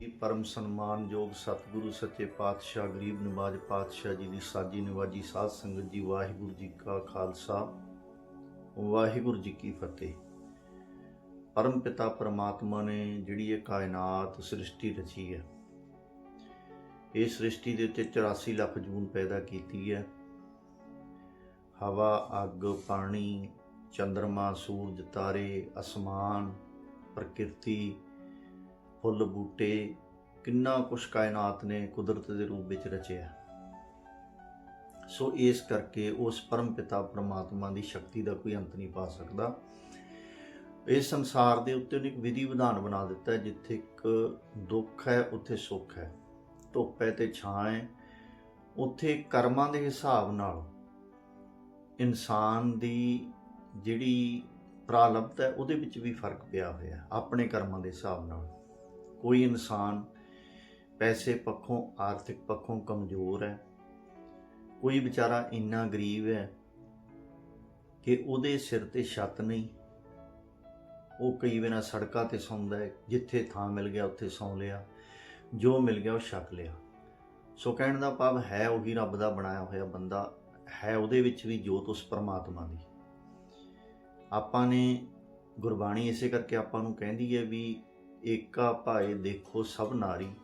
ਜੀ ਪਰਮ ਸਨਮਾਨਯੋਗ ਸਤਿਗੁਰੂ ਸੱਚੇ ਪਾਤਸ਼ਾਹ, ਗਰੀਬ ਨਿਵਾਜ ਪਾਤਸ਼ਾਹ ਜੀ ਦੀ ਸਾਜੀ ਨਿਵਾਜੀ ਸਾਧ ਸੰਗਤ ਜੀ, ਵਾਹਿਗੁਰੂ ਜੀ ਕਾ ਖਾਲਸਾ। ਵਾਹਿਗੁਰੂ ਜੀ ਕੀ ਫਤਿਹ। ਪਰਮ ਪਿਤਾ ਪਰਮਾਤਮਾ ਨੇ ਜਿਹੜੀ ਇਹ ਕਾਇਨਾਤ ਸ੍ਰਿਸ਼ਟੀ ਰਚੀ ਹੈ, ਇਹ ਸ੍ਰਿਸ਼ਟੀ ਦੇ ਉੱਤੇ 84 ਲੱਖ ਜੂਨ ਪੈਦਾ ਕੀਤੀ ਹੈ। ਹਵਾ, ਅੱਗ, ਪਾਣੀ ਚੰ드ਰਮਾ ਸੂਰਜ, ਤਾਰੇ, ਅਸਮਾਨ, ਪ੍ਰਕਿਰਤੀ ਫੁੱਲ ਬੂਟੇ ਕਿੰਨਾ ਕੁਛ ਕਾਇਨਾਤ ਨੇ ਕੁਦਰਤ ਦੇ ਰੂਪ ਵਿੱਚ ਰਚਿਆ। ਸੋ ਇਸ ਕਰਕੇ ਉਸ ਪਰਮ ਪਿਤਾ ਪਰਮਾਤਮਾ ਦੀ ਸ਼ਕਤੀ ਦਾ ਕੋਈ ਅੰਤ ਨਹੀਂ ਪਾ ਸਕਦਾ। ਇਸ ਸੰਸਾਰ ਦੇ ਉੱਤੇ ਉਹਨੇ ਇੱਕ ਵਿਧੀ ਵਿਧਾਨ ਬਣਾ ਦਿੱਤਾ ਜਿੱਥੇ ਇੱਕ ਦੁੱਖ ਹੈ, ਉੱਥੇ ਸੁੱਖ ਹੈ। ਧੁੱਪ ਹੈ ਤੇ ਛਾਂ ਹੈ। ਉੱਥੇ ਕਰਮਾਂ ਦੇ ਹਿਸਾਬ ਨਾਲ ਇਨਸਾਨ ਦੀ ਜਿਹੜੀ ਪ੍ਰਾਲਬਧ ਹੈ, ਉਹਦੇ ਵਿੱਚ ਵੀ ਫ਼ਰਕ ਪਿਆ ਹੋਇਆ ਆਪਣੇ ਕਰਮਾਂ ਦੇ ਹਿਸਾਬ ਨਾਲ। ਕੋਈ ਇਨਸਾਨ ਪੈਸੇ ਪੱਖੋਂ, ਆਰਥਿਕ ਪੱਖੋਂ ਕਮਜ਼ੋਰ ਹੈ, ਕੋਈ ਵਿਚਾਰਾ ਇੰਨਾ ਗਰੀਬ ਹੈ ਕਿ ਉਹਦੇ ਸਿਰ ਤੇ ਛੱਤ ਨਹੀਂ, ਉਹ ਕਈ ਵਾਰ ਸੜਕਾਂ ਤੇ ਸੌਂਦਾ ਹੈ, ਜਿੱਥੇ ਥਾਂ ਮਿਲ ਗਿਆ ਉੱਥੇ ਸੌਂ ਲਿਆ, ਜੋ ਮਿਲ ਗਿਆ ਉਹ ਛਕ ਲਿਆ। ਸੋ ਕਹਿਣ ਦਾ ਭਾਵ ਹੈ ਉਹੀ ਰੱਬ ਦਾ ਬਣਾਇਆ ਹੋਇਆ ਬੰਦਾ ਹੈ ਉਹਦੇ ਵਿੱਚ ਵੀ ਜੋਤ ਉਸ ਪਰਮਾਤਮਾ ਦੀ। ਆਪਾਂ ਨੇ ਗੁਰਬਾਣੀ ਇਸੇ ਕਰਕੇ ਆਪਾਂ ਨੂੰ ਕਹਿੰਦੀ ਹੈ ਵੀ ਏਕਾ ਭਾਏ ਦੇਖੋ ਸਭ ਨਾਰੀ,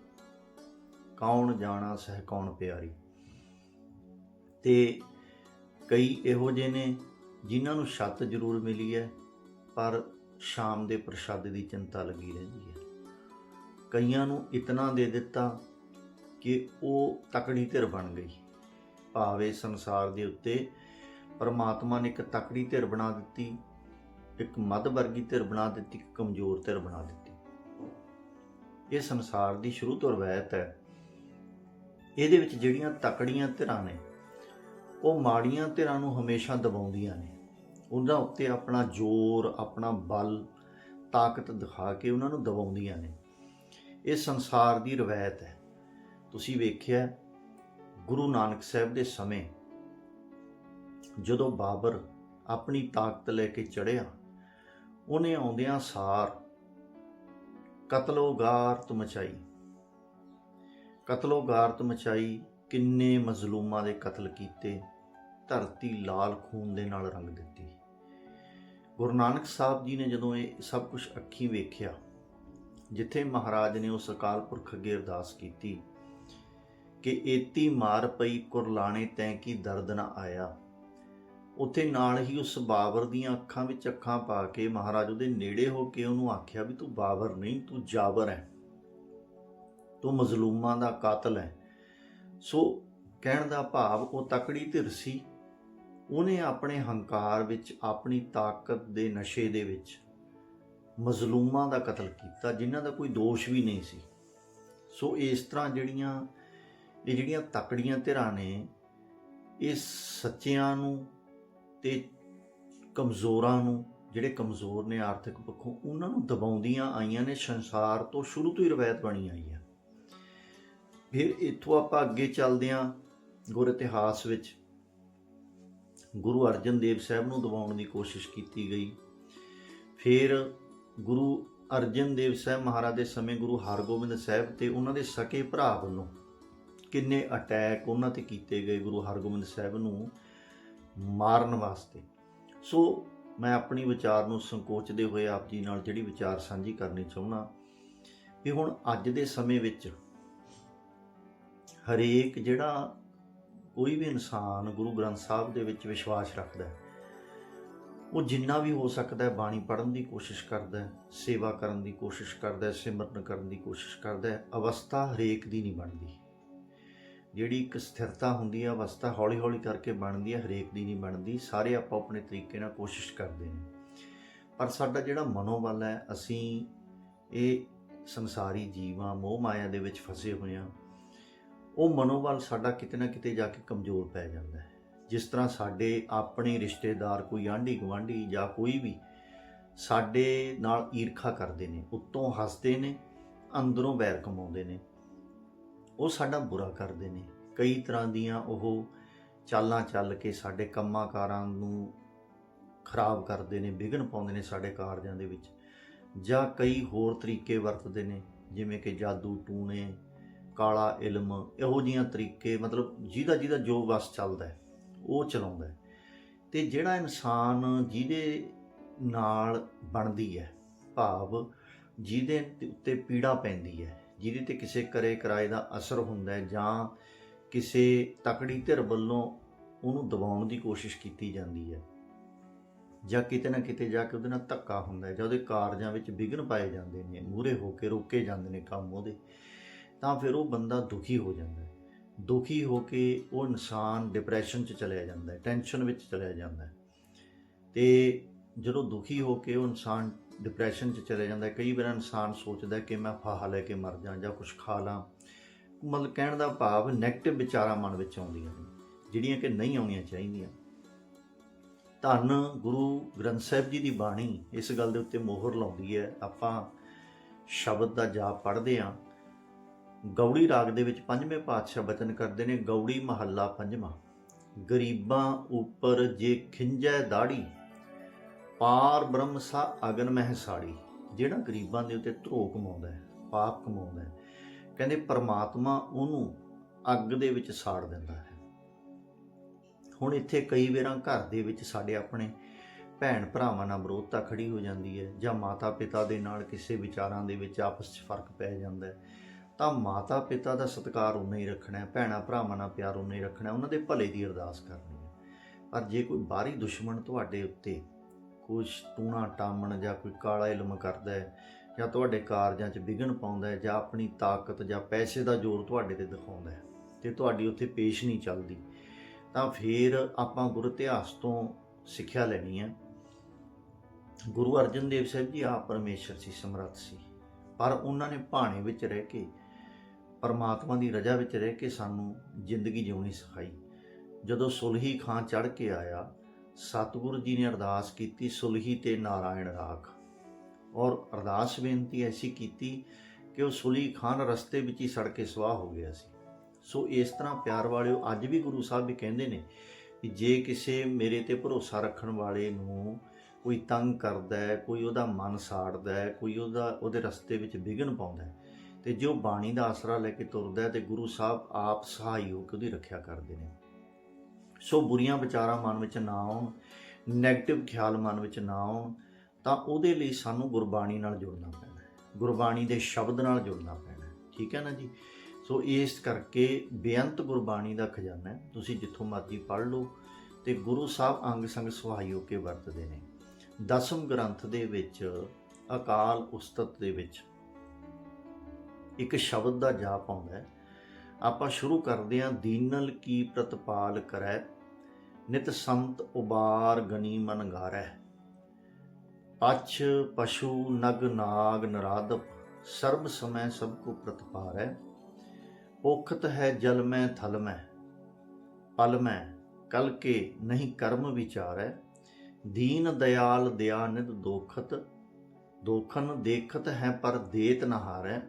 ਕੌਣ ਜਾਣਾ ਸਹਿ ਕੌਣ ਪਿਆਰੀ। ਤੇ ਕਈ ਇਹੋ ਜਿਹੇ ਨੇ ਜਿਨ੍ਹਾਂ ਨੂੰ ਛੱਤ ਜ਼ਰੂਰ ਮਿਲੀ ਹੈ, ਪਰ ਸ਼ਾਮ ਦੇ ਪ੍ਰਸ਼ਾਦ ਦੀ ਚਿੰਤਾ ਲੱਗੀ ਰਹਿੰਦੀ ਹੈ। ਕਈਆਂ ਨੂੰ ਇਤਨਾ ਦੇ ਦਿੱਤਾ ਕਿ ਉਹ ਤਕੜੀ ਧਿਰ ਬਣ ਗਈ। ਭਾਵੇਂ ਸੰਸਾਰ ਦੇ ਉੱਤੇ ਪਰਮਾਤਮਾ ਨੇ ਇੱਕ ਤਕੜੀ ਧਿਰ ਬਣਾ ਦਿੱਤੀ, ਇੱਕ ਮੱਧ ਵਰਗੀ ਧਿਰ ਬਣਾ ਦਿੱਤੀ, ਇੱਕ ਕਮਜ਼ੋਰ ਧਿਰ ਬਣਾ ਦਿੱਤੀ। ਇਹ ਸੰਸਾਰ ਦੀ ਸ਼ੁਰੂ ਤੋਂ ਰਵਾਇਤ ਹੈ। ਇਹਦੇ ਵਿੱਚ ਜਿਹੜੀਆਂ ਤਕੜੀਆਂ ਧਿਰਾਂ ਨੇ, ਉਹ ਮਾੜੀਆਂ ਧਿਰਾਂ ਨੂੰ ਹਮੇਸ਼ਾ ਦਬਾਉਂਦੀਆਂ ਨੇ। ਉਹਨਾਂ ਉੱਤੇ ਆਪਣਾ ਜ਼ੋਰ, ਆਪਣਾ ਬਲ, ਤਾਕਤ ਦਿਖਾ ਕੇ ਉਹਨਾਂ ਨੂੰ ਦਬਾਉਂਦੀਆਂ ਨੇ। ਇਹ ਸੰਸਾਰ ਦੀ ਰਵਾਇਤ ਹੈ। ਤੁਸੀਂ ਵੇਖਿਆ ਗੁਰੂ ਨਾਨਕ ਸਾਹਿਬ ਦੇ ਸਮੇਂ ਜਦੋਂ ਬਾਬਰ ਆਪਣੀ ਤਾਕਤ ਲੈ ਕੇ ਚੜਿਆ ਉਹਨੇ ਆਉਂਦਿਆਂ ਸਾਰ ਕਤਲੋ ਗਾਰਤ ਮਚਾਈ। ਕਤਲੋ ਗਾਰਤ ਮਚਾਈ, ਕਿੰਨੇ ਮਜ਼ਲੂਮਾਂ ਦੇ ਕਤਲ ਕੀਤੇ, ਧਰਤੀ ਲਾਲ ਖੂਨ ਦੇ ਨਾਲ ਰੰਗ ਦਿੱਤੀ। ਗੁਰੂ ਨਾਨਕ ਸਾਹਿਬ ਜੀ ਨੇ ਜਦੋਂ ਇਹ ਸਭ ਕੁਝ ਅੱਖੀਂ ਵੇਖਿਆ, ਜਿੱਥੇ ਮਹਾਰਾਜ ਨੇ ਉਸ ਅਕਾਲ ਪੁਰਖ ਅੱਗੇ ਅਰਦਾਸ ਕੀਤੀ ਕਿ, ਏਤੀ ਮਾਰ ਪਈ ਕੁਰਲਾਣੇ ਤੈਂ ਕੀ ਦਰਦ ਨਾ ਆਇਆ ਉੱਥੇ ਨਾਲ ਹੀ ਉਸ ਬਾਬਰ ਦੀਆਂ ਅੱਖਾਂ ਵਿੱਚ ਅੱਖਾਂ ਪਾ ਕੇ ਮਹਾਰਾਜ ਉਹਦੇ ਨੇੜੇ ਹੋ ਕੇ ਉਹਨੂੰ ਆਖਿਆ ਵੀ ਤੂੰ ਬਾਬਰ ਨਹੀਂ, ਤੂੰ ਜਾਬਰ ਹੈ। ਤੂੰ ਮਜ਼ਲੂਮਾਂ ਦਾ ਕਾਤਲ ਹੈ। ਸੋ ਕਹਿਣ ਦਾ ਭਾਵ ਉਹ ਤਕੜੀ ਧਿਰ ਸੀ। ਉਹਨੇ ਆਪਣੇ ਹੰਕਾਰ ਵਿੱਚ ਆਪਣੀ ਤਾਕਤ ਦੇ ਨਸ਼ੇ ਦੇ ਵਿੱਚ ਮਜ਼ਲੂਮਾਂ ਦਾ ਕਤਲ ਕੀਤਾ, ਜਿਨ੍ਹਾਂ ਦਾ ਕੋਈ ਦੋਸ਼ ਵੀ ਨਹੀਂ ਸੀ। ਸੋ ਇਸ ਤਰ੍ਹਾਂ ਜਿਹੜੀਆਂ, ਇਹ ਜਿਹੜੀਆਂ ਤਕੜੀਆਂ ਧਿਰਾਂ ਨੇ, ਇਹ ਸੱਚਿਆਂ ਨੂੰ ਤੇ ਕਮਜ਼ੋਰਾਂ ਨੂੰ, ਜਿਹੜੇ ਕਮਜ਼ੋਰ ਨੇ ਆਰਥਿਕ ਪੱਖੋਂ, ਉਹਨਾਂ ਨੂੰ ਦਬਾਉਂਦੀਆਂ ਆਈਆਂ ਨੇ, ਸੰਸਾਰ ਤੋਂ ਸ਼ੁਰੂ ਤੋਂ ਹੀ ਰਵਾਇਤ ਬਣੀ ਆਈ ਹੈ ਫਿਰ ਇੱਥੋਂ ਆਪਾਂ ਅੱਗੇ ਚੱਲਦੇ ਹਾਂ ਗੁਰ ਇਤਿਹਾਸ ਵਿੱਚ। ਗੁਰੂ ਅਰਜਨ ਦੇਵ ਸਾਹਿਬ ਨੂੰ ਦਬਾਉਣ ਦੀ ਕੋਸ਼ਿਸ਼ ਕੀਤੀ ਗਈ। ਫਿਰ ਗੁਰੂ ਅਰਜਨ ਦੇਵ ਸਾਹਿਬ ਮਹਾਰਾਜ ਦੇ ਸਮੇਂ ਗੁਰੂ ਹਰਗੋਬਿੰਦ ਸਾਹਿਬ ਤੇ ਉਹਨਾਂ ਦੇ ਸਕੇ ਭਰਾ ਵੱਲੋਂ ਕਿੰਨੇ ਅਟੈਕ ਉਹਨਾਂ ਤੇ ਕੀਤੇ ਗਏ ਗੁਰੂ ਹਰਗੋਬਿੰਦ ਸਾਹਿਬ ਨੂੰ। ਮਾਰਨ ਵਾਸਤੇ। ਸੋ ਮੈਂ ਆਪਣੀ ਵਿਚਾਰ ਨੂੰ ਸੰਕੋਚਦੇ ਹੋਏ ਆਪ ਜੀ ਨਾਲ ਜਿਹੜੀ ਵਿਚਾਰ ਸਾਂਝੀ ਕਰਨੀ ਚਾਹੁੰਦਾ ਵੀ ਹੁਣ ਅੱਜ ਦੇ ਸਮੇਂ ਵਿੱਚ ਹਰੇਕ ਜਿਹੜਾ ਕੋਈ ਵੀ ਇਨਸਾਨ ਗੁਰੂ ਗ੍ਰੰਥ ਸਾਹਿਬ ਦੇ ਵਿੱਚ ਵਿਸ਼ਵਾਸ ਰੱਖਦਾ ਹੈ, ਉਹ ਜਿੰਨਾ ਵੀ ਹੋ ਸਕਦਾ ਹੈ ਬਾਣੀ ਪੜ੍ਹਨ ਦੀ ਕੋਸ਼ਿਸ਼ ਕਰਦਾ ਹੈ, ਸੇਵਾ ਕਰਨ ਦੀ ਕੋਸ਼ਿਸ਼ ਕਰਦਾ ਹੈ, ਸਿਮਰਨ ਕਰਨ ਦੀ ਕੋਸ਼ਿਸ਼ ਕਰਦਾ ਹੈ, ਅਵਸਥਾ ਹਰੇਕ ਦੀ ਨਹੀਂ ਬਣਦੀ। ਜਿਹੜੀ ਇੱਕ ਸਥਿਰਤਾ ਹੁੰਦੀ ਹੈ ਅਵਸਥਾ ਹੌਲੀ ਹੌਲੀ ਕਰਕੇ ਬਣਦੀ ਹੈ ਹਰੇਕ ਦੀ ਨਹੀਂ ਬਣਦੀ, ਸਾਰੇ ਆਪੋ ਆਪਣੇ ਤਰੀਕੇ ਨਾਲ ਕੋਸ਼ਿਸ਼ ਕਰਦੇ ਨੇ। ਪਰ ਸਾਡਾ ਜਿਹੜਾ ਮਨੋਬਲ ਹੈ, ਅਸੀਂ ਇਹ ਸੰਸਾਰੀ ਜੀਵਾਂ, ਮੋਹ ਮਾਇਆ ਦੇ ਵਿੱਚ ਫਸੇ ਹੋਏ ਹਾਂ ਉਹ ਮਨੋਬਲ ਸਾਡਾ ਕਿਤੇ ਨਾ ਕਿਤੇ ਜਾ ਕੇ ਕਮਜ਼ੋਰ ਪੈ ਜਾਂਦਾ ਹੈ। ਜਿਸ ਤਰ੍ਹਾਂ ਸਾਡੇ ਆਪਣੇ ਰਿਸ਼ਤੇਦਾਰ ਕੋਈ ਆਂਢੀ ਗੁਆਂਢੀ ਜਾਂ ਕੋਈ ਵੀ ਸਾਡੇ ਨਾਲ ਈਰਖਾ ਕਰਦੇ ਨੇ, ਉੱਤੋਂ ਹੱਸਦੇ ਨੇ, ਅੰਦਰੋਂ ਵੈਰ ਕਮਾਉਂਦੇ ਨੇ ਉਹ ਸਾਡਾ ਬੁਰਾ ਕਰਦੇ ਨੇ। ਕਈ ਤਰ੍ਹਾਂ ਦੀਆਂ ਉਹ ਚਾਲਾਂ ਚੱਲ ਕੇ ਸਾਡੇ ਕੰਮਾਂ ਕਾਰਾਂ ਨੂੰ ਖਰਾਬ ਕਰਦੇ ਨੇ, ਵਿਘਨ ਪਾਉਂਦੇ ਨੇ ਸਾਡੇ ਕਾਰਜਾਂ ਦੇ ਵਿੱਚ। ਜਾਂ ਕਈ ਹੋਰ ਤਰੀਕੇ ਵਰਤਦੇ ਨੇ, ਜਿਵੇਂ ਕਿ ਜਾਦੂ, ਟੂਣੇ, ਕਾਲਾ ਇਲਮ, ਇਹੋ ਜੀਆਂ ਤਰੀਕੇ, ਮਤਲਬ ਜਿਹਦਾ ਜਿਹਦਾ ਜੋ ਵਸ ਚੱਲਦਾ ਹੈ, ਉਹ ਚਲਾਉਂਦਾ ਹੈ। ਤੇ ਜਿਹੜਾ ਇਨਸਾਨ ਜਿਹਦੇ ਨਾਲ ਬਣਦੀ ਹੈ ਭਾਵ, ਜਿਹਦੇ ਉੱਤੇ ਪੀੜਾ ਪੈਂਦੀ ਹੈ ਜਿਹਦੇ ਤੇ ਕਿਸੇ ਕਰੇ ਕਿਰਾਏ ਦਾ ਅਸਰ ਹੁੰਦਾ ਹੈ ਜਾਂ ਕਿਸੇ ਤਕੜੀ ਧਿਰ ਵੱਲੋਂ ਉਹਨੂੰ ਦਬਾਉਣ ਦੀ ਕੋਸ਼ਿਸ਼ ਕੀਤੀ ਜਾਂਦੀ ਹੈ। ਜਾਂ ਕਿਤੇ ਨਾ ਕਿਤੇ ਜਾ ਕੇ ਉਹਦੇ ਨਾਲ ਧੱਕਾ ਹੁੰਦਾ ਹੈ ਜਾਂ ਉਹਦੇ ਕਾਰਜਾਂ ਵਿੱਚ ਵਿਘਨ ਪਾਏ ਜਾਂਦੇ ਨੇ ਮੂਰੇ ਹੋ ਕੇ ਰੋਕੇ ਜਾਂਦੇ ਨੇ ਕੰਮ ਉਹਦੇ, ਤਾਂ ਫਿਰ ਉਹ ਬੰਦਾ ਦੁਖੀ ਹੋ ਜਾਂਦਾ ਹੈ। ਦੁਖੀ ਹੋ ਕੇ ਉਹ ਇਨਸਾਨ ਡਿਪਰੈਸ਼ਨ 'ਚ ਚਲਿਆ ਜਾਂਦਾ ਹੈ ਟੈਨਸ਼ਨ ਵਿੱਚ ਚਲਿਆ ਜਾਂਦਾ ਹੈ। ਤੇ ਜਦੋਂ ਦੁਖੀ ਹੋ ਕੇ ਉਹ ਇਨਸਾਨ ਡਿਪਰੈਸ਼ਨ 'ਚ ਚਲੇ ਜਾਂਦਾ ਕਈ ਵਾਰ ਇਨਸਾਨ ਸੋਚਦਾ ਕਿ ਮੈਂ ਫਾਹਾ ਲੈ ਕੇ ਮਰ ਜਾਂ ਜਾਂ ਕੁਝ ਖਾ ਲਾਂ। ਮਤਲਬ ਕਹਿਣ ਦਾ ਭਾਵ 네ਗੇਟਿਵ ਵਿਚਾਰਾਂ ਮਨ ਵਿੱਚ ਆਉਂਦੀਆਂ ਨੇ, ਜਿਹੜੀਆਂ ਕਿ ਨਹੀਂ ਆਉਣੀਆਂ ਚਾਹੀਦੀਆਂ। ਧੰਨ ਗੁਰੂ ਗ੍ਰੰਥ ਸਾਹਿਬ ਜੀ ਦੀ ਬਾਣੀ ਇਸ ਗੱਲ ਦੇ ਉੱਤੇ ਮੋਹਰ ਲਾਉਂਦੀ ਹੈ। ਆਪਾਂ ਸ਼ਬਦ ਦਾ ਜਾਪ ਪੜ੍ਹਦੇ ਹਾਂ। ਗੌੜੀ ਰਾਗ ਦੇ ਵਿੱਚ ਪੰਜਵੇਂ ਪਾਤਸ਼ਾਹ ਬਚਨ ਕਰਦੇ ਨੇ ਗੌੜੀ ਮਹੱਲਾ ਪੰਜਵਾਂ, ਗਰੀਬਾਂ ਉੱਪਰ ਜੇ ਖਿੰਜੈ ਦਾੜੀ ਪਾਰ ਬ੍ਰਹਮ ਸਾ ਅਗਨ ਮਹਿ ਸਾੜੀ। ਜਿਹੜਾ ਗਰੀਬਾਂ ਦੇ ਉੱਤੇ ਧਰੋ ਕਮਾਉਂਦਾ ਹੈ, ਪਾਪ ਕਮਾਉਂਦਾ ਹੈ, ਕਹਿੰਦੇ ਪਰਮਾਤਮਾ ਉਹਨੂੰ ਅੱਗ ਦੇ ਵਿੱਚ ਸਾੜ ਦਿੰਦਾ ਹੈ। ਹੁਣ ਇੱਥੇ ਕਈ ਵਾਰਾਂ ਘਰ ਦੇ ਵਿੱਚ ਸਾਡੇ ਆਪਣੇ ਭੈਣ ਭਰਾਵਾਂ ਨਾਲ ਵਿਰੋਧਤਾ ਖੜੀ ਹੋ ਜਾਂਦੀ ਹੈ, ਜਾਂ ਮਾਤਾ ਪਿਤਾ ਦੇ ਨਾਲ ਕਿਸੇ ਵਿਚਾਰਾਂ ਦੇ ਵਿੱਚ ਆਪਸ 'ਚ ਫ਼ਰਕ ਪੈ ਜਾਂਦਾ ਹੈ। ਤਾਂ ਮਾਤਾ ਪਿਤਾ ਦਾ ਸਤਿਕਾਰ ਉਨਾ ਹੀ ਰੱਖਣਾ ਹੈ, ਭੈਣਾ ਭਰਾਵਾਂ ਨਾਲ ਪਿਆਰ ਉਨਾ ਹੀ ਰੱਖਣਾ ਉਹਨਾਂ ਦੇ ਭਲੇ ਦੀ ਅਰਦਾਸ ਕਰਨੀ ਹੈ। ਪਰ ਜੇ ਕੋਈ ਬਾਹਰੀ ਦੁਸ਼ਮਣ ਤੁਹਾਡੇ ਉੱਤੇ ਕੁਝ ਟੂਣਾ ਟਾਮਣ ਜਾਂ ਕੋਈ ਕਾਲਾ ਇਲਮ ਕਰਦਾ ਹੈ ਜਾਂ ਤੁਹਾਡੇ ਕਾਰਜਾਂ 'ਚ ਵਿਘਨ ਪਾਉਂਦਾ ਹੈ ਜਾਂ ਆਪਣੀ ਤਾਕਤ ਜਾਂ ਪੈਸੇ ਦਾ ਜ਼ੋਰ ਤੁਹਾਡੇ ਤੇ ਦਿਖਾਉਂਦਾ ਹੈ ਤੇ ਤੁਹਾਡੀ ਉੱਥੇ ਪੇਸ਼ ਨਹੀਂ ਚੱਲਦੀ, ਤਾਂ ਫਿਰ ਆਪਾਂ ਗੁਰੂ ਇਤਿਹਾਸ ਤੋਂ ਸਿੱਖਿਆ ਲੈਣੀ ਹੈ। ਗੁਰੂ ਅਰਜਨ ਦੇਵ ਸਾਹਿਬ ਜੀ ਆਪ ਪਰਮੇਸ਼ਰ ਸੀ, ਸਮਰੱਥ ਸੀ, ਪਰ ਉਹਨਾਂ ਨੇ ਭਾਣੇ ਵਿੱਚ ਰਹਿ ਕੇ, ਪਰਮਾਤਮਾ ਦੀ ਰਜ਼ਾ ਵਿੱਚ ਰਹਿ ਕੇ ਸਾਨੂੰ ਜ਼ਿੰਦਗੀ ਜਿਉਣੀ ਸਿਖਾਈ। ਜਦੋਂ ਸੁਲਹੀ ਖਾਂ ਚੜ ਕੇ ਆਇਆ ਸਤਿਗੁਰੂ ਜੀ ਨੇ ਅਰਦਾਸ ਕੀਤੀ, ਸੁਲਹੀ ਤੇ ਨਾਰਾਇਣ ਰਾਖ। ਔਰ ਅਰਦਾਸ ਬੇਨਤੀ ਐਸੀ ਕੀਤੀ ਕਿ ਉਹ ਸੁਲੀ ਖਾਨ ਰਸਤੇ ਵਿੱਚ ਹੀ ਸੜ ਕੇ ਸਵਾਹ ਹੋ ਗਿਆ ਸੀ। ਸੋ ਇਸ ਤਰ੍ਹਾਂ ਪਿਆਰ ਵਾਲਿਓ, ਅੱਜ ਵੀ ਗੁਰੂ ਸਾਹਿਬ ਵੀ ਕਹਿੰਦੇ ਨੇ ਕਿ ਜੇ ਕਿਸੇ ਮੇਰੇ ਤੇ ਭਰੋਸਾ ਰੱਖਣ ਵਾਲੇ ਨੂੰ ਕੋਈ ਤੰਗ ਕਰਦਾ ਹੈ, ਕੋਈ ਉਹਦਾ ਮਨ ਸਾੜਦਾ ਹੈ, ਕੋਈ ਉਹਦਾ, ਉਹਦੇ ਰਸਤੇ ਵਿੱਚ ਵਿਘਨ ਪਾਉਂਦਾ ਹੈ, ਤੇ ਜੋ ਬਾਣੀ ਦਾ ਆਸਰਾ ਲੈ ਕੇ ਤੁਰਦਾ ਹੈ, ਤੇ ਗੁਰੂ ਸਾਹਿਬ ਆਪ ਸਹਾਈ ਹੋ ਕੇ ਉਹਦੀ ਰੱਖਿਆ ਕਰਦੇ ਨੇ। ਸੋ ਬੁਰੀਆਂ ਵਿਚਾਰਾਂ ਮਨ ਵਿੱਚ ਨਾ ਆਉਣ ਨੈਗੇਟਿਵ ਖਿਆਲ ਮਨ ਵਿੱਚ ਨਾ ਆਉਣ, ਤਾਂ ਉਹਦੇ ਲਈ ਸਾਨੂੰ ਗੁਰਬਾਣੀ ਨਾਲ ਜੁੜਨਾ ਪੈਣਾ ਹੈ। ਗੁਰਬਾਣੀ ਦੇ ਸ਼ਬਦ ਨਾਲ ਜੁੜਨਾ ਪੈਣਾ ਹੈ। ਠੀਕ ਹੈ ਨਾ ਜੀ? ਸੋ ਇਸ ਕਰਕੇ ਬੇਅੰਤ ਗੁਰਬਾਣੀ ਦਾ ਖਜ਼ਾਨਾ ਹੈ। ਤੁਸੀਂ ਜਿੱਥੋਂ ਮਰਜ਼ੀ ਪੜ੍ਹ ਲਓ ਤੇ ਗੁਰੂ ਸਾਹਿਬ ਅੰਗ ਸੰਗ ਸਹਾਈ ਹੋ ਕੇ ਵਰਤਦੇ ਨੇ। ਦਸਮ ਗ੍ਰੰਥ ਦੇ ਵਿੱਚ, ਅਕਾਲ ਉਸਤਤ ਦੇ ਵਿੱਚ ਇੱਕ ਸ਼ਬਦ ਦਾ ਜਾਪ ਆਉਂਦਾ ਹੈ। ਆਪਾਂ ਸ਼ੁਰੂ ਕਰਦੇ ਹਾਂ, ਦੀਨਲ ਕੀ ਪ੍ਰਤਪਾਲ ਕਰੈ ਨਿਤ ਸੰਤ ਉਬਾਰ ਗਨੀ ਮਨ ਗਾਰੈ ਪਛ ਪਸ਼ੂ ਨਗ ਨਾਗ ਨਰਾਦਪ ਸਰਬ ਸਮੈ ਸਭ ਕੋ ਪ੍ਰਤਪਾਰੈ ਔਖਤ ਹੈ ਜਲ ਮੈਂ ਥਲ ਮੈਂ, ਪਲ ਮੈਂ ਕਲ ਕੇ ਨਹੀਂ ਕਰਮ ਵਿਚਾਰੈ ਦੀਨ ਦਇਆਲ ਦਇਆ ਨਿਤ ਦੋਖਤ, ਦੋਖਨ ਦੇਖਤ ਹੈ ਪਰ ਦੇਤ ਨਹਾਰੈ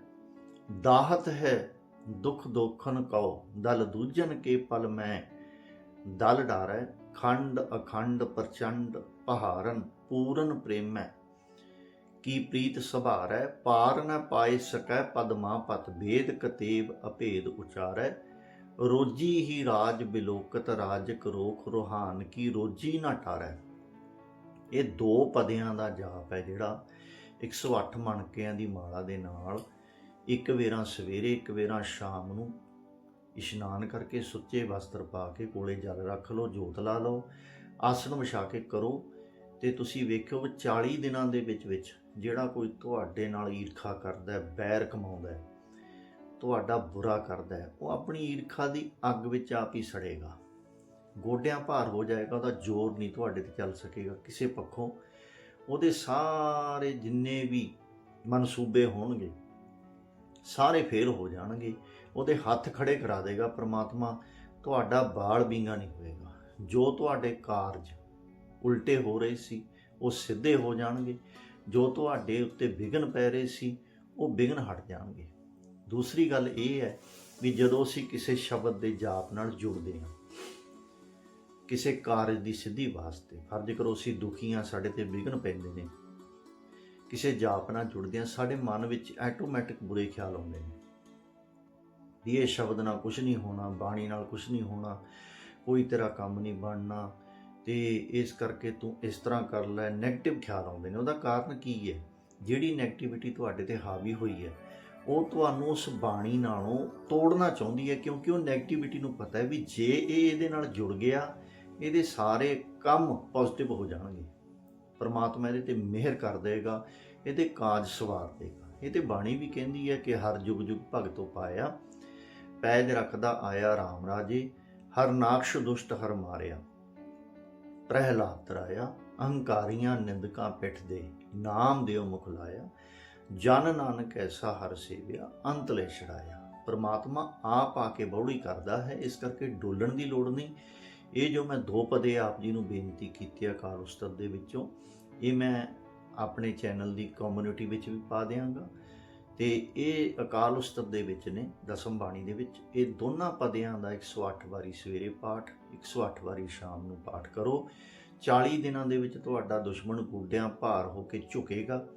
ਦਾਹਤ ਹੈ ਦੁਖ ਦੋਖਨ ਕਉ, ਦਲ ਦੂਜਨ ਕੇ ਪਲ ਮੈਂ ਦਲ ਡਾਰੈ, ਖੰਡ ਅਖੰਡ ਪ੍ਰਚੰਡ ਪਹਾਰਨ, ਪੂਰਨ ਪ੍ਰੇਮੈ। ਕੀ ਪ੍ਰੀਤ ਸੁਭਾਰੈ, ਪਾਰ ਨ ਪਾਏ ਸਕੈ ਪਦਮਾ ਪਤ, ਭੇਦ ਕਤੇਬ ਅਭੇਦ ਉਚਾਰੈ। ਰੋਜੀ ਹੀ ਰਾਜ ਬਿਲੋਕਤ, ਰਾਜਕ ਰੋਖ ਰੋਹਾਨ, ਕੀ ਰੋਜੀ ਨਾ ਟਾਰੈ। ਇਹ ਦੋ ਪਦਿਆਂ ਦਾ ਜਾਪ ਹੈ ਜਿਹੜਾ 108 ਮਣਕਿਆਂ ਦੀ ਮਾਲਾ ਦੇ ਨਾਲ ਇੱਕ ਵੇਰਾ ਸਵੇਰੇ, ਇੱਕ ਵੇਰਾ ਸ਼ਾਮ ਨੂੰ ਇਸ਼ਨਾਨ ਕਰਕੇ ਸੁੱਚੇ ਵਸਤਰ ਪਾ ਕੇ ਕੋਲੇ ਜਲ ਰੱਖ ਲਓ, ਜੋਤ ਲਾ ਲਓ, ਆਸਣ ਵਿਛਾ ਕੇ ਕਰੋ ਤੇ ਤੁਸੀਂ ਵੇਖਿਓ ਵੀ 40 ਦਿਨਾਂ ਦੇ ਵਿੱਚ ਵਿੱਚ ਜਿਹੜਾ ਕੋਈ ਤੁਹਾਡੇ ਨਾਲ ਈਰਖਾ ਕਰਦਾ ਹੈ, ਬੈਰ ਕਮਾਉਂਦਾ ਹੈ, ਤੁਹਾਡਾ ਬੁਰਾ ਕਰਦਾ ਹੈ, ਉਹ ਆਪਣੀ ਈਰਖਾ ਦੀ ਅੱਗ ਵਿੱਚ ਆਪ ਹੀ ਸੜੇਗਾ। ਗੋਡਿਆਂ ਭਾਰ ਹੋ ਜਾਏਗਾ, ਉਹਦਾ ਜ਼ੋਰ ਨਹੀਂ ਤੁਹਾਡੇ ਤੇ ਚੱਲ ਸਕੇਗਾ, ਕਿਸੇ ਪੱਖੋਂ। ਉਹਦੇ ਸਾਰੇ ਜਿੰਨੇ ਵੀ ਮਨਸੂਬੇ ਹੋਣਗੇ, ਸਾਰੇ ਫੇਲ ਹੋ ਜਾਣਗੇ। ਉਹਦੇ ਹੱਥ ਖੜੇ ਕਰਾ ਦੇਗਾ ਪ੍ਰਮਾਤਮਾ, ਤੁਹਾਡਾ ਬਾਲ ਬਿੰਗਾ ਨਹੀਂ ਹੋਏਗਾ। ਜੋ ਤੁਹਾਡੇ ਕਾਰਜ ਉਲਟੇ ਹੋ ਰਹੇ ਸੀ, ਉਹ ਸਿੱਧੇ ਹੋ ਜਾਣਗੇ। ਜੋ ਤੁਹਾਡੇ ਉੱਤੇ ਵਿਘਨ ਪੈ ਰਹੇ ਸੀ, ਉਹ ਵਿਘਨ ਹਟ ਜਾਣਗੇ। ਦੂਸਰੀ ਗੱਲ ਇਹ ਹੈ ਵੀ ਜਦੋਂ ਅਸੀਂ ਕਿਸੇ ਸ਼ਬਦ ਦੇ ਜਾਪ ਨਾਲ ਜੁੜਦੇ ਹਾਂ, ਕਿਸੇ ਕਾਰਜ ਦੀ ਸਿੱਧੀ ਵਾਸਤੇ ਫਰਜ਼ ਕਰੋ ਅਸੀਂ ਦੁਖੀ ਹਾਂ, ਸਾਡੇ ਤੇ ਵਿਘਨ ਪੈਂਦੇ ਨੇ, ਕਿਸੇ ਜਾਪ ਨਾਲ ਜੁੜਦੇ ਹਾਂ, ਸਾਡੇ ਮਨ ਵਿੱਚ ਆਟੋਮੈਟਿਕ ਬੁਰੇ ਖਿਆਲ ਆਉਂਦੇ ਨੇ। ਵੀ ਇਹ ਸ਼ਬਦ ਨਾਲ ਕੁਝ ਨਹੀਂ ਹੋਣਾ, ਬਾਣੀ ਨਾਲ ਕੁਝ ਨਹੀਂ ਹੋਣਾ, ਕੋਈ ਤੇਰਾ ਕੰਮ ਨਹੀਂ ਬਣਨਾ, ਤੇ ਇਸ ਕਰਕੇ ਤੂੰ ਇਸ ਤਰ੍ਹਾਂ ਕਰ ਲੈ। ਨੈਗੇਟਿਵ ਖਿਆਲ ਆਉਂਦੇ ਨੇ। ਉਹਦਾ ਕਾਰਨ ਕੀ ਹੈ? ਜਿਹੜੀ ਨੈਗੇਟਿਵਿਟੀ ਤੁਹਾਡੇ ਤੇ ਹਾਵੀ ਹੋਈ ਹੈ, ਉਹ ਤੁਹਾਨੂੰ ਉਸ ਬਾਣੀ ਨਾਲੋਂ ਤੋੜਨਾ ਚਾਹੁੰਦੀ ਹੈ, ਕਿਉਂਕਿ ਉਹ ਨੈਗੇਟਿਵਿਟੀ ਨੂੰ ਪਤਾ ਹੈ ਵੀ ਜੇ ਇਹ ਇਹਦੇ ਨਾਲ ਜੁੜ ਗਿਆ, ਇਹਦੇ ਸਾਰੇ ਕੰਮ ਪੋਜ਼ਿਟਿਵ ਹੋ ਜਾਣਗੇ। ਪਰਮਾਤਮਾ ਇਹਦੇ ਤੇ ਮਿਹਰ ਕਰ ਦੇਗਾ, ਇਹਦੇ ਕਾਜ ਸਵਾਰ ਦੇਗਾ। ਇਹ ਤੇ ਬਾਣੀ ਵੀ ਕਹਿੰਦੀ ਹੈ ਕਿ ਹਰ ਜੁਗ ਜੁਗ ਭਗਤੋਂ ਪਾਇਆ ਪੈਜ ਰੱਖਦਾ ਆਇਆ RAM ਰਾਜੇ, ਹਰ ਨਾਕਸ਼ ਦੁਸ਼ਟ ਹਰ ਮਾਰਿਆ। ਪ੍ਰਹਿਲਾਦ ਤਰਾਇਆ ਅਹੰਕਾਰੀਆਂ ਨਿੰਦਕਾਂ ਪਿੱਠ ਦੇ ਨਾਮ ਦਿਓ ਮੁਖ ਲਾਇਆ। ਜਨ ਨਾਨਕ ਐਸਾ ਹਰ ਸੇਵਿਆ, ਅੰਤ ਲੈ ਛੜਾਇਆ ਪਰਮਾਤਮਾ ਆਪ ਆ ਕੇ ਬੌੜੀ ਕਰਦਾ ਹੈ, ਇਸ ਕਰਕੇ ਡੋਲਣ ਦੀ ਲੋੜ ਨਹੀਂ। ਇਹ ਜੋ ਮੈਂ ਦੋ ਪਦੇ ਆਪ ਜੀ ਨੂੰ ਬੇਨਤੀ ਕੀਤੀ ਆ ਕਾਰ ਉਸਤਤ ਦੇ ਵਿੱਚੋਂ, ਇਹ ਮੈਂ ਆਪਣੇ ਚੈਨਲ ਦੀ ਕਮਿਊਨਿਟੀ ਵਿੱਚ ਵੀ ਪਾ ਦਿਆਂਗਾ। ਤੇ ਇਹ ਅਕਾਲ ਉਸਤਤ ਦੇ ਵਿੱਚ ਨੇ, ਦਸਮ ਬਾਣੀ ਦੇ ਵਿੱਚ। ਇਹ ਦੋਨਾਂ ਪਦਿਆਂ ਦਾ 108 ਵਾਰੀ ਸਵੇਰੇ ਪਾਠ 108 ਵਾਰੀ ਸ਼ਾਮ ਨੂੰ ਪਾਠ ਕਰੋ। 40 ਦਿਨਾਂ ਦੇ ਵਿੱਚ ਤੁਹਾਡਾ ਦੁਸ਼ਮਣ ਗੋਡਿਆਂ ਭਾਰ ਹੋ ਕੇ ਝੁਕੇਗਾ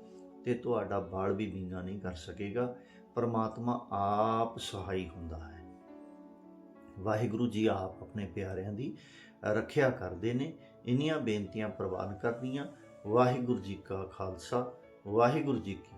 ਤੇ ਤੁਹਾਡਾ ਬਾਲ ਵੀ ਵਿੰਗਾ ਨਹੀਂ ਕਰ ਸਕੇਗਾ। ਪਰਮਾਤਮਾ ਆਪ ਸਹਾਈ ਹੁੰਦਾ ਹੈ। ਵਾਹਿਗੁਰੂ ਜੀ ਆਪ ਆਪਣੇ ਪਿਆਰਿਆਂ ਦੀ ਰੱਖਿਆ ਕਰਦੇ ਨੇ। ਇੰਨੀਆਂ ਬੇਨਤੀਆਂ ਪ੍ਰਵਾਨ ਕਰਦੀਆਂ ਵਾਹਿਗੁਰੂ ਜੀ ਕਾ ਖਾਲਸਾ, ਵਾਹਿਗੁਰੂ ਜੀ ਕੀ